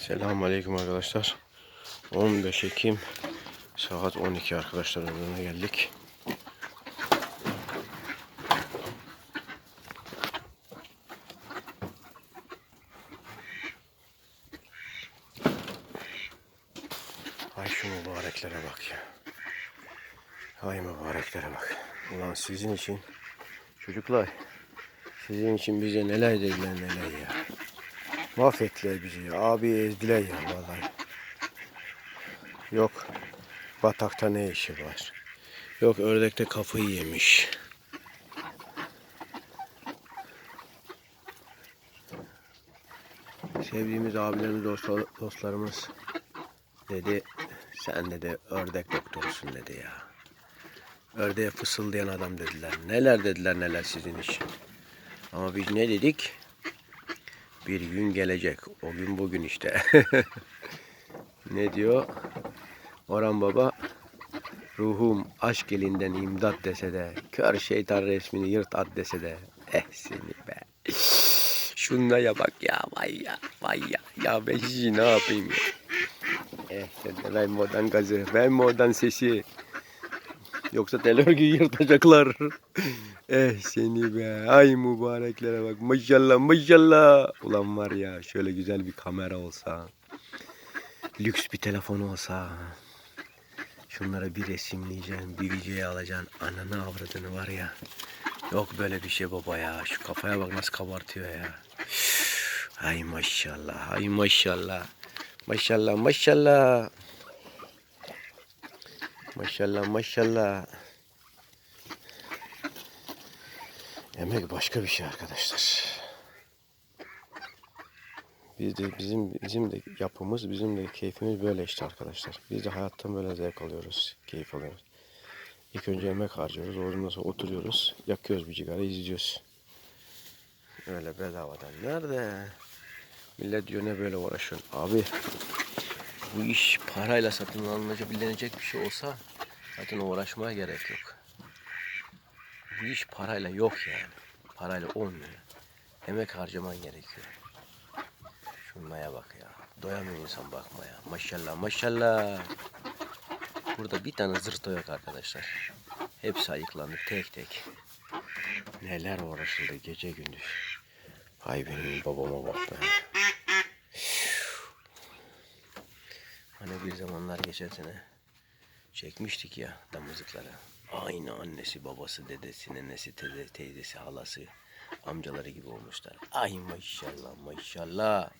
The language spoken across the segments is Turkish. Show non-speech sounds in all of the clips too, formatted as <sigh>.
Selamun Aleyküm arkadaşlar. 15 Ekim saat 12 arkadaşlar önüne geldik. Ay şu mübareklere bak ya. Ay mübareklere bak. Ulan sizin için çocuklar sizin için bize neler dediler neler ya. Mahvettiler bizi ya. Abi ezdiler ya vallahi. Yok batakta ne işi var. Yok ördekte kafayı yemiş. Sevdiğimiz abilerimiz, dostlar- dostlarımız dedi sen dedi ördek doktorusun dedi ya. Ördeğe fısıldayan adam dediler. Neler dediler neler sizin için. Ama biz ne dedik? Bir gün gelecek. O gün bugün işte. <laughs> ne diyor? Orhan Baba ruhum aşk elinden imdat dese de kör şeytan resmini yırt at dese de eh seni be. Şunlara bak ya vay ya vay ya. Ya ben sizi ne yapayım ya. Eh sen de verme oradan gazı verme oradan sesi. Yoksa tel örgüyü yırtacaklar. eh seni be. Ay mübareklere bak. Maşallah maşallah. Ulan var ya şöyle güzel bir kamera olsa. Lüks bir telefon olsa. Şunlara bir resimleyeceksin. Bir videoya alacaksın. Ananı avradını var ya. Yok böyle bir şey baba ya. Şu kafaya bak nasıl kabartıyor ya. Ay maşallah. Ay maşallah. Maşallah maşallah. Maşallah maşallah. Emek başka bir şey arkadaşlar. Biz de bizim bizim de yapımız, bizim de keyfimiz böyle işte arkadaşlar. Biz de hayattan böyle zevk alıyoruz, keyif alıyoruz. İlk önce emek harcıyoruz, ondan sonra oturuyoruz, yakıyoruz bir sigara, izliyoruz. Öyle bedavadan. Nerede? Millet diyor ne böyle uğraşıyorsun? Abi bu iş parayla satın alınabilecek bir şey olsa zaten uğraşmaya gerek yok. Bu iş parayla yok yani. Parayla olmuyor. Emek harcaman gerekiyor. Şunlara bak ya. Doyamıyor insan bakmaya. Maşallah maşallah. Burada bir tane zırto yok arkadaşlar. Hepsi ayıklandı tek tek. Neler uğraşıldı gece gündüz. Ay benim babama bak be. Hani bir zamanlar geçen sene çekmiştik ya damızlıkları. Aynı annesi, babası, dedesi, nenesi, teyze, teyzesi, halası, amcaları gibi olmuşlar. Ay maşallah maşallah.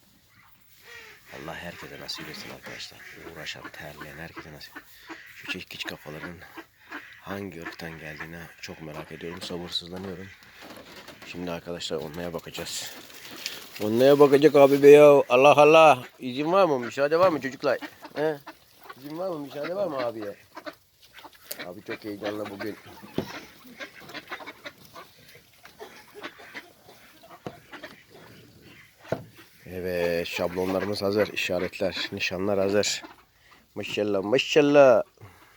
Allah herkese nasip etsin arkadaşlar. Uğraşan, terleyen herkese nasip. Şu çekiç kafaların hangi ırktan geldiğine çok merak ediyorum. Sabırsızlanıyorum. Şimdi arkadaşlar onlara bakacağız. Onlara bakacak abi be ya. Allah Allah. İzin var mı? Müsaade var mı çocuklar? He? İzin var mı? Müsaade var mı abiye? Abi çok heyecanlı bugün. Evet şablonlarımız hazır. işaretler, nişanlar hazır. Maşallah maşallah.